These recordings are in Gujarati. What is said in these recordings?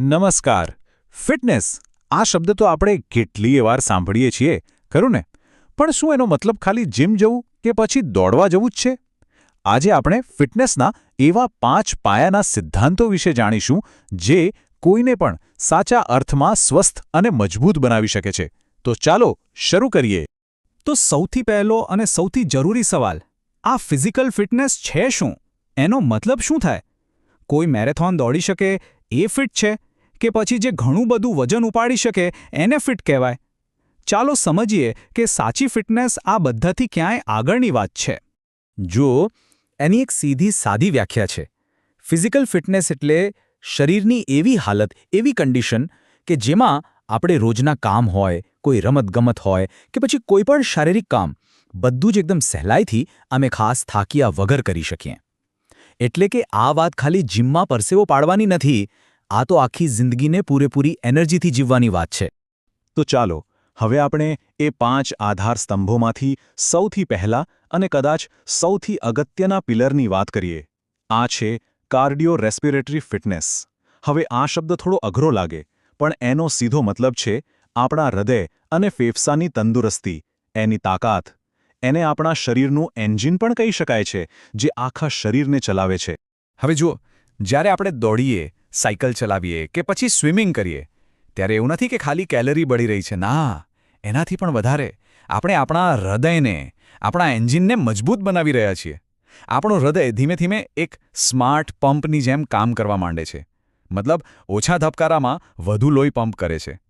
નમસ્કાર. ફિટનેસ, આ શબ્દ તો આપણે કેટલીય વાર સાંભળીએ છીએ, ખરું ને? પણ શું એનો મતલબ ખાલી જીમ જવું કે પછી દોડવા જવું જ છે? આજે આપણે ફિટનેસના એવા પાંચ પાયાના સિદ્ધાંતો વિશે જાણીશું, જે કોઈને પણ સાચા અર્થમાં સ્વસ્થ અને મજબૂત બનાવી શકે છે. તો ચાલો શરૂ કરીએ. તો સૌથી પહેલો અને સૌથી જરૂરી સવાલ, આ ફિઝિકલ ફિટનેસ છે શું? એનો મતલબ શું થાય? કોઈ મેરેથોન દોડી શકે, એ ફિટ છે? કે પછી જે ઘણું બધું વજન ઉપાડી શકે એને ફિટ કહેવાય. ચાલો સમજીએ કે સાચી ફિટનેસ આ બધાથી ક્યાંય આગળની વાત છે. જો એની એક સીધી સાદી વ્યાખ્યા છે. ફિઝિકલ ફિટનેસ એટલે શરીરની એવી હાલત, એવી કન્ડિશન કે જેમાં આપણે રોજના કામ હોય, કોઈ રમતગમત હોય કે પછી કોઈ પણ શારીરિક કામ, બધું જ એકદમ સહેલાઈથી અમે ખાસ થાક્યા વગર કરી શકીએ. એટલે કે આ વાત ખાલી જીમમાં પરસેવો પાડવાની નથી આ તો આખી જિંદગીને પૂરેપૂરી એનર્જીથી જીવવાની વાત છે. તો ચાલો, હવે આપણે એ પાંચ આધાર સ્તંભોમાંથી સૌથી પહેલા અને કદાચ સૌથી અગત્યના પિલરની વાત કરીએ. આ છે કાર્ડિયો રેસ્પિરેટરી ફિટનેસ. હવે આ શબ્દ થોડો અઘરો લાગે, પણ એનો સીધો મતલબ છે આપણા હૃદય અને ફેફસાની તંદુરસ્તી, એની તાકાત. એને આપણા શરીરનું એન્જિન પણ કહી શકાય છે, જે આખા શરીરને ચલાવે છે. હવે જુઓ, જ્યારે આપણે દોડીએ સાયકલ ચલાવીએ કે પછી સ્વિમિંગ કરીએ, ત્યારે એવું નથી કે ખાલી કેલરી બળી રહી છે. ના, એનાથી પણ વધારે આપણે આપણા હૃદયને, આપણા એન્જિનને મજબૂત બનાવી રહ્યા છીએ. આપણું હૃદય ધીમે ધીમે એક સ્માર્ટ પંપની જેમ કામ કરવા માંડે છે. મતલબ ઓછા ધબકારામાં વધુ લોહી પંપ કરે છે.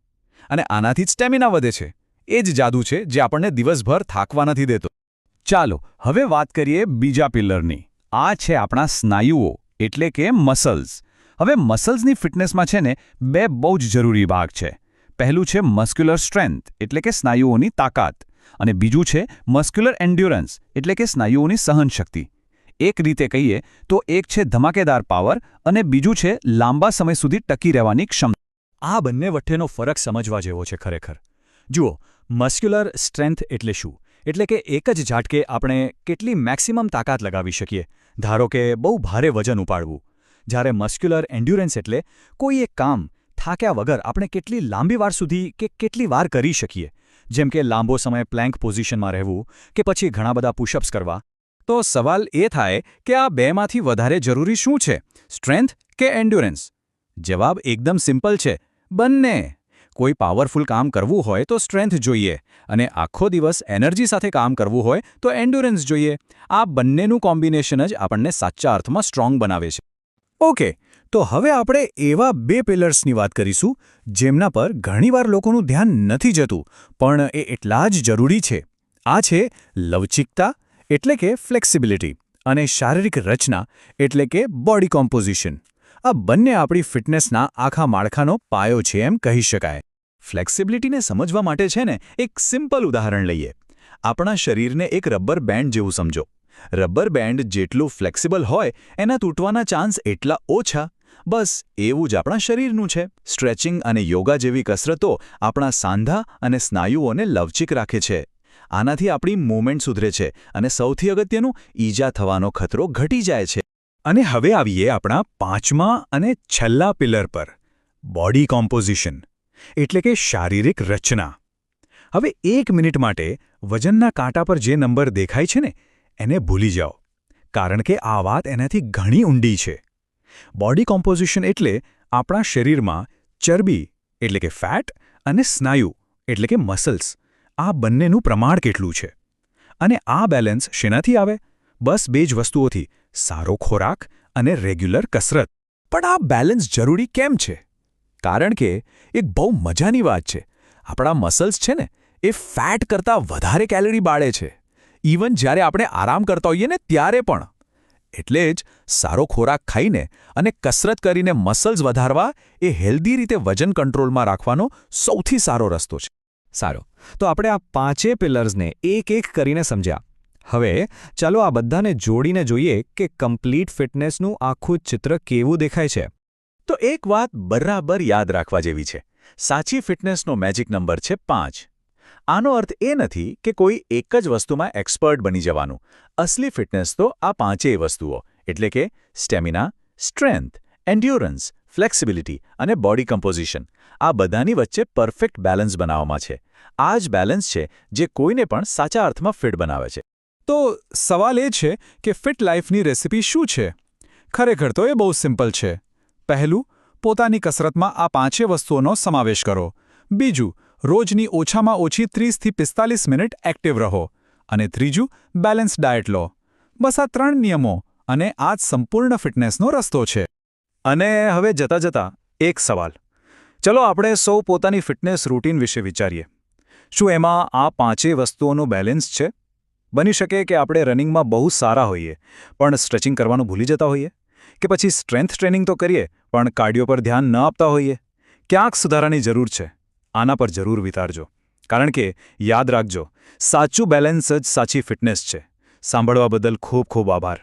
અને આનાથી જ સ્ટેમિના વધે છે. એ જ જાદુ છે જે આપણને દિવસભર થાકવા નથી દેતો. ચાલો, હવે વાત કરીએ બીજા પિલ્લરની આ છે આપણા સ્નાયુઓ, એટલે કે મસલ્સ. હવે મસલ્સની ફિટનેસમાં છે ને બે બહુ જ જરૂરી ભાગ છે. પહેલું છે મસ્ક્યુલર સ્ટ્રેન્થ, એટલે કે સ્નાયુઓની તાકાત. અને બીજું છે મસ્ક્યુલર એન્ડ્યોરન્સ, એટલે કે સ્નાયુઓની સહનશક્તિ. એક રીતે કહીએ તો એક છે ધમાકેદાર પાવર અને બીજું છે લાંબા સમય સુધી ટકી રહેવાની ક્ષમતા. આ બંને વચ્ચેનો ફરક સમજવા જેવો છે ખરેખર. જુઓ, મસ્ક્યુલર સ્ટ્રેન્થ એટલે શું? એટલે કે એક જ ઝાટકે આપણે કેટલી મેક્સિમમ તાકાત લગાવી શકીએ, ધારો કે બહુ ભારે વજન ઉપાડવું. જ્યારે મસ્ક્યુલર એન્ડ્યુરન્સ એટલે કોઈ એક કામ થાક્યા વગર આપણે કેટલી લાંબી વાર સુધી કે કેટલી વાર કરી શકીએ. જેમ કે લાંબો સમય પ્લેન્ક પોઝિશનમાં રહેવું કે પછી ઘણા બધા પુશઅપ્સ કરવા. તો સવાલ એ થાય કે આ બેમાંથી વધારે જરૂરી શું છે? સ્ટ્રેન્થ કે એન્ડ્યુરન્સ જવાબ એકદમ સિમ્પલ છે. બંને. કોઈ પાવરફુલ કામ કરવું હોય તો સ્ટ્રેન્થ જોઈએ અને આખો દિવસ એનર્જી સાથે કામ કરવું હોય તો એન્ડ્યુરન્સ જોઈએ. આ બંનેનું કોમ્બિનેશન જ આપણને સાચા અર્થમાં સ્ટ્રોંગ બનાવે છે. ઓકે, તો હવે આપણે એવા બે પિલર્સની વાત કરીશું, જેમના પર ઘણીવાર લોકોનું ધ્યાન નથી જતું, પણ એ એટલા જ જરૂરી છે. આ છે લવચિકતા, એટલે કે ફ્લેક્સિબિલિટી, અને શારીરિક રચના, એટલે કે બોડી કોમ્પોઝિશન. આ બંને આપણી ફિટનેસના આખા માળખાનો પાયો છે એમ કહી શકાય. ફ્લેક્સિબિલિટીને સમજવા માટે છે ને, એક સિમ્પલ ઉદાહરણ લઈએ. આપણા શરીરને એક રબર બેન્ડ જેવું સમજો. રબર બેન્ડ જેટલું ફ્લેક્સિબલ હોય, એના તૂટવાના ચાન્સ એટલા ઓછા. બસ, એવું જ આપણા શરીરનું છે. સ્ટ્રેચિંગ અને યોગા જેવી કસરતો આપણા સાંધા અને સ્નાયુઓને લવચિક રાખે છે. આનાથી આપણી મૂવમેન્ટ સુધરે છે અને સૌથી અગત્યનું, ઈજા થવાનો ખતરો ઘટી જાય છે. અને હવે આવીએ આપણા પાંચમા અને છેલ્લા પિલર પર બોડી કોમ્પોઝિશન એટલે કે શારીરિક રચના. હવે એક મિનિટ માટે વજનના કાંટા પર જે નંબર દેખાય છે ને એને ભૂલી જાઓ, કારણ કે આ વાત એનાથી ઘણી ઊંડી છે. બોડી કોમ્પોઝિશન એટલે આપણા શરીરમાં ચરબી, એટલે કે ફેટ અને સ્નાયુ, એટલે કે મસલ્સ આ બંનેનું પ્રમાણ કેટલું છે? અને આ બેલેન્સ શેનાથી આવે? બસ બે જ વસ્તુઓથી, સારો ખોરાક અને રેગ્યુલર કસરત. પણ આ બેલેન્સ જરૂરી કેમ છે? કારણ કે એક બહુ મજાની વાત છે. આપણા મસલ્સ છે ને, એ ફેટ કરતાં વધારે કેલરી બાળે છે. ઇવન જ્યારે આપણે આરામ કરતા હોઈએ ને ત્યારે પણ. એટલે જ સારો ખોરાક ખાઈને અને કસરત કરીને મસલ્સ વધારવા એ હેલ્ધી રીતે વજન કંટ્રોલમાં રાખવાનો સૌથી સારો રસ્તો છે. સારો. તો આપણે આ પાંચે પિલર્સને એક એક કરીને સમજ્યા. હવે ચાલો આ બધાને જોડીને જોઈએ કે કમ્પ્લીટ ફિટનેસનું આખું ચિત્ર કેવું દેખાય છે. તો એક વાત બરાબર યાદ રાખવા જેવી છે. સાચી ફિટનેસનો મેજિક નંબર છે પાંચ. આનો અર્થ એ નથી કે કોઈ એક જ વસ્તુમાં એક્સપર્ટ બની જવાનું. અસલી ફિટનેસ તો આ પાંચેય વસ્તુઓ, એટલે કે સ્ટેમિના, સ્ટ્રેન્થ, એન્ડ્યોરન્સ, ફ્લેક્સિબિલિટી અને બોડી કમ્પોઝિશન. આ બધાની વચ્ચે પરફેક્ટ બેલેન્સ બનાવવામાં છે. આ જ બેલેન્સ છે જે કોઈને પણ સાચા અર્થમાં ફિટ બનાવે છે. તો સવાલ એ છે કે ફિટ લાઈફની રેસિપી શું છે? ખરેખર તો એ બહુ સિમ્પલ છે. પહેલું, પોતાની કસરતમાં આ પાંચે વસ્તુઓનો સમાવેશ કરો. બીજું રોજની ઓછામાં ઓછી ત્રીસથી પિસ્તાલીસ મિનિટ એક્ટિવ રહો અને ત્રીજું બેલેન્સ ડાયટ લો. બસ આ ત્રણ નિયમો અને આ જ સંપૂર્ણ ફિટનેસનો રસ્તો છે. અને હવે જતા જતા એક સવાલ. ચલો આપણે સૌ પોતાની ફિટનેસ રૂટીન વિશે વિચારીએ. શું એમાં આ પાંચેય વસ્તુઓનું બેલેન્સ છે? બની શકે કે આપણે રનિંગમાં બહુ સારા હોઈએ, પણ સ્ટ્રેચિંગ કરવાનું ભૂલી જતા હોઈએ? કે પછી સ્ટ્રેન્થ ટ્રેનિંગ તો કરીએ, પણ કાર્ડિયો પર ધ્યાન ન આપતા હોઈએ? ક્યાંક સુધારાની જરૂર છે. આના પર જરૂર વિતારજો કારણ કે, યાદ રાખજો, સાચું બેલેન્સ જ સાચી ફિટનેસ છે. સાંભળવા બદલ ખૂબ ખૂબ આભાર.